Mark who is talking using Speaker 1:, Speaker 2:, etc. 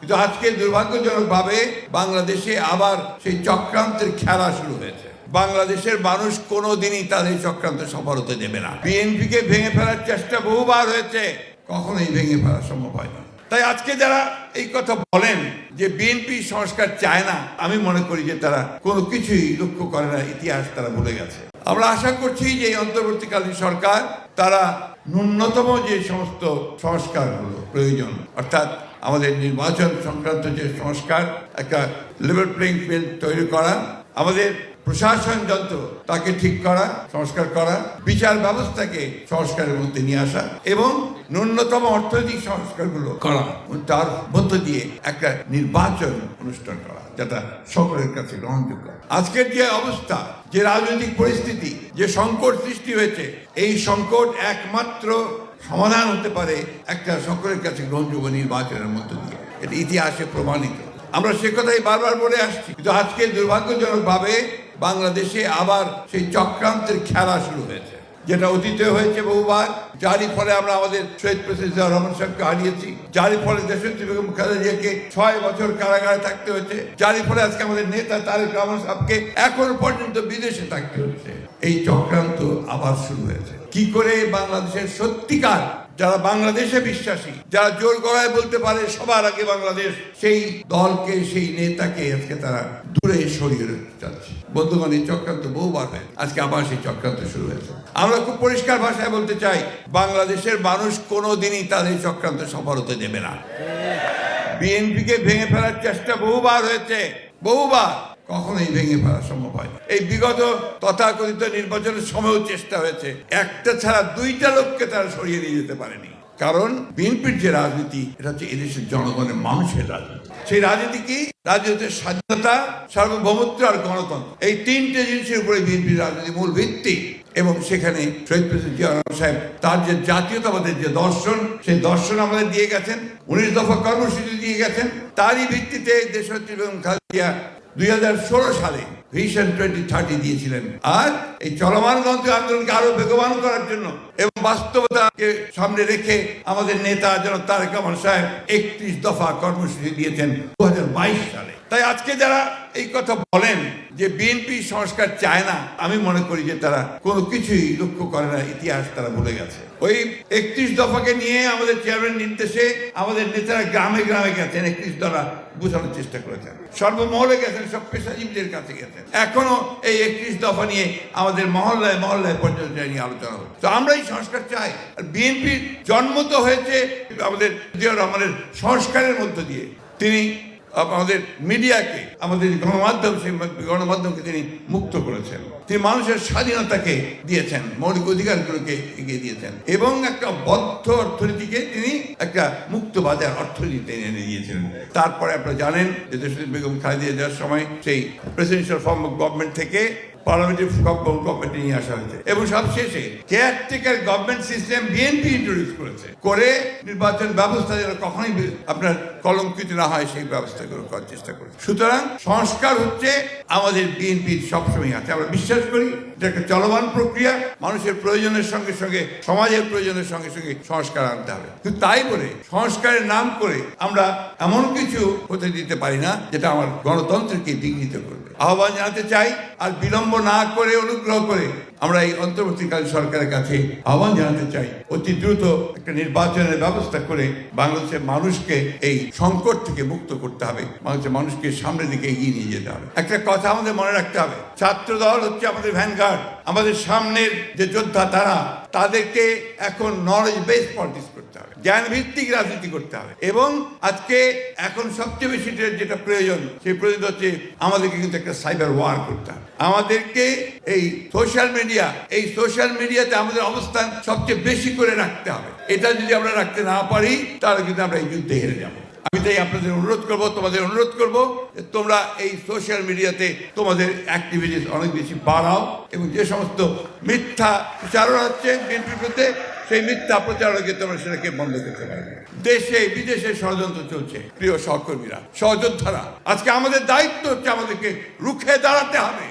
Speaker 1: কিন্তু আজকে দুর্ভাগ্যজনকভাবে বাংলাদেশে আবার সেই চক্রান্তের খেলা শুরু হয়েছে। বাংলাদেশের মানুষ কোনোদিনই তাদের চক্রান্ত সফল হতে দেবে না। বিএনপিকে ভেঙে ফেলার চেষ্টা বহুবার হয়েছে, কখনোই ভেঙে ফেলা সম্ভব হয় না। তাই আজকে যারা এই কথা বলেন যে বিএনপি সংস্কার চায় না, আমি মনে করি যে তারা কোনো কিছুই লক্ষ্য করে না, ইতিহাস তারা ভুলে গেছে। আমরা আশা করছি যে এই অন্তর্বর্তীকালীন সরকার তারা ন্যূনতম যে সমস্ত সংস্কারগুলো প্রয়োজন, অর্থাৎ আমাদের নির্বাচন সংক্রান্ত যে সংস্কার, একটা লেভেল প্লেইং ফিল্ড তৈরি করা, আমাদের প্রশাসন যন্ত্র তাকে ঠিক করা, সংস্কার করা, বিচার ব্যবস্থাকে সংস্কারের মধ্যে নিয়ে আসা এবং ন্যূনতম অর্থনৈতিক সংস্কারগুলো করা তার মধ্য দিয়ে একটা নির্বাচন অনুষ্ঠান করা যেটা সকলের কাছে গ্রহণযোগ্য। আজকের যে অবস্থা, যে রাজনৈতিক পরিস্থিতি, যে সংকট সৃষ্টি হয়েছে, এই সংকট একমাত্র সমাধান হতে পারে একটা সকলের কাছে গ্রহণযোগ্য নির্বাচনের মধ্য দিয়ে। এটা ইতিহাসে প্রমাণিত। আমরা সে কথাই বারবার বলে আসছি, কিন্তু আজকে দুর্ভাগ্যজনকভাবে বাংলাদেশে আবার সেই চক্রান্তের খেলা শুরু হয়েছে, যেটা অতীতে হয়েছে বহুবার। যারই ফলে আমরা আমাদের শহীদ প্রেসিডেন্ট রহমান সাহেবকে হারিয়েছি, যারই ফলে দেশত্রী বেগম খালেদা জিয়াকে ছয় বছর কারাগারে থাকতে হয়েছে, যারই ফলে আজকে আমাদের নেতা তারেক রহমান সাহেবকে এখনও পর্যন্ত বিদেশে থাকতে হচ্ছে এই চক্রান্ত আবার শুরু হয়েছে। কি করে বাংলাদেশের সত্যিকার যারা বাংলাদেশে বিশ্বাসী যারা জোর গলায় বলতে পারে সবার আগে বাংলাদেশ সেই দলকে সেই নেতাকে আজকে তারা দূরে সরিয়ে রাখতে চাচ্ছে। বন্ধুগণ এই চক্রান্ত বহুবার হয়। আজকে আবার সেই চক্রান্ত শুরু হয়েছে। আমরা খুব পরিষ্কার ভাষায় বলতে চাই বাংলাদেশের মানুষ কোনোদিনই তাদের চক্রান্ত সফল হতে দেবে না। বিএনপিকে ভেঙে ফেলার চেষ্টা বহুবার হয়েছে বহুবার। কখনোই ভেঙে ফেলা সম্ভব হয়। এই বিগত তথাকথিত নির্বাচনের সময়ও চেষ্টা হয়েছে। একটা ছাড়া দুইটা লোককে তারা সরিয়ে নিয়ে যেতে পারেনি। কারণ বিএনপির যে রাজনীতি, এটা হচ্ছে এদেশের জনগণের মানুষের রাজনীতি। সেই রাজনীতি কি? রাজনীতির স্বাধীনতা, সার্বভৌমত্ব আর গণতন্ত্র। এই তিনটে জিনিসের উপরে বিএনপির রাজনীতি মূল ভিত্তি। এবং সেখানে শহীদ প্রেসিডেন্ট জিয়া সাহেব, তার যে জাতীয়তাবাদের যে দর্শন, সেই দর্শন আমাদের দিয়ে গেছেন। উনিশ দফা কর্মসূচি দিয়ে গেছেন। তারই ভিত্তিতে দেশনেত্রী বেগম খালেদা দুই হাজার ষোলো সালে ভিশন টোয়েন্টি থার্টি দিয়েছিলেন। আর এই চলমান গণতন্ত্র আন্দোলনকে আরও বেগবান করার জন্য এবং বাস্তবতাকে সামনে রেখে আমাদের নেতা যেন তারেক রহমান সাহেব একত্রিশ দফা কর্মসূচি দিয়েছেন। দু সালে। তাই আজকে যারা এই কথা বলেন যে বিএনপি সংস্কার চায় না, আমি মনে করি যে তারা কোনো কিছুই লক্ষ্য করে না, ইতিহাস তারা ভুলে গেছে। ওই একত্রিশ দফাকে নিয়ে আমাদের চেয়ারম্যান নির্দেশে আমাদের নেতারা গ্রামে গ্রামে গেছেন, একত্রিশ দফা বোঝানোর চেষ্টা করেছেন। সর্বমহলে গেছেন, সব পেশাজীবীদের কাছে গেছেন। এখনও এই একত্রিশ দফা নিয়ে আমাদের মহল্লায় মহল্লায় পর্যন্ত নিয়ে আলোচনা হচ্ছে। তো আমরা এই সংস্কার চাই। আর বিএনপির জন্ম তো হয়েছে আমাদের জিয়াউর রহমানের সংস্কারের মধ্য দিয়ে। তিনি আমাদের মিডিয়াকে, আমাদের গণমাধ্যম সেই গণমাধ্যমকে তিনি মুক্ত করেছেন। তিনি মানুষের স্বাধীনতাকে দিয়েছেন, মৌলিক অধিকারগুলোকে এগিয়ে দিয়েছেন এবং একটা বদ্ধ অর্থনীতিকে তিনি একটা মুক্ত বাজার অর্থনীতি এনে দিয়েছিলেন। তারপরে আপনারা জানেন যে দেশ বেগম খালেদা দেওয়ার সময় সেই প্রেসিডেন্সিয়াল ফর্ম অফ গভর্নমেন্ট থেকে পার্লামেন্টারি গভর্নমেন্ট নিয়ে আসা হয়েছে। এবং সবশেষে caretaker government system BNP introduce করেছে। করে নির্বাচন ব্যবস্থা যেন কখনোই আপনার কলঙ্কিত না হয়, সেই ব্যবস্থাগুলো করার চেষ্টা করে সুতরাং সংস্কার হচ্ছে আমাদের বিএনপির সবসময় আছে। আমরা বিশ্বাস করি, এটা একটা চলমান প্রক্রিয়া। মানুষের প্রয়োজনের সঙ্গে সঙ্গে, সমাজের প্রয়োজনের সঙ্গে সঙ্গে সংস্কার আনতে হবে। কিন্তু তাই বলে সংস্কারের নাম করে আমরা এমন কিছু হতে দিতে পারি না, যেটা আমার গণতন্ত্রকে বিঘ্নিত করবে। আহ্বান জানাতে চাই, আর বিলম্ব না করে, অনুগ্রহ করে আমরা এই অন্তর্বর্তীকালীন সরকারের কাছে আহ্বান জানাতে চাই, অতি দ্রুত একটা নির্বাচনের ব্যবস্থা করে বাংলাদেশের মানুষকে এই সংকট থেকে মুক্ত করতে হবে। বাংলাদেশের মানুষকে সামনের দিকে এগিয়ে নিয়ে যেতে হবে। একটা কথা আমাদের মনে রাখতে হবে। ছাত্র দল হচ্ছে আমাদের ভ্যানগার্ড আমাদের সামনের যে যোদ্ধা তারা, তাদেরকে এখন নলেজ বেস পলিটিক্স করতে হবে জ্ঞান ভিত্তিক রাজনীতি করতে হবে। এবং আজকে এখন সবচেয়ে বেশি যেটা প্রয়োজন, সেই প্রয়োজন হচ্ছে আমাদেরকে কিন্তু একটা সাইবার ওয়ার করতে হবে। আমাদেরকে এই সোশ্যাল মিডিয়া এই সোশ্যাল মিডিয়াতে আমাদের অবস্থান সবচেয়ে বেশি করে রাখতে হবে। এটা যদি আমরা রাখতে না পারি, তাহলে কিন্তু আমরা এই যুদ্ধে হেরে যাব। আমি তাই আপনাদের অনুরোধ করব, তোমাদের অনুরোধ করব তোমরা এই সোশ্যাল মিডিয়াতে তোমাদের অ্যাক্টিভিটিস অনেক বেশি বাড়াও এবং যে সমস্ত মিথ্যা প্রচারণা হচ্ছে বিএনপির বিরুদ্ধে সেই মিথ্যা প্রচারণাকে তোমরা সেটাকে বন্ধ করতে পারবে দেশে, বিদেশে ষড়যন্ত্র চলছে, প্রিয় সহকর্মীরা, সহযোদ্ধারা। আজকে আমাদের দায়িত্ব হচ্ছে আমাদেরকে রুখে দাঁড়াতে হবে।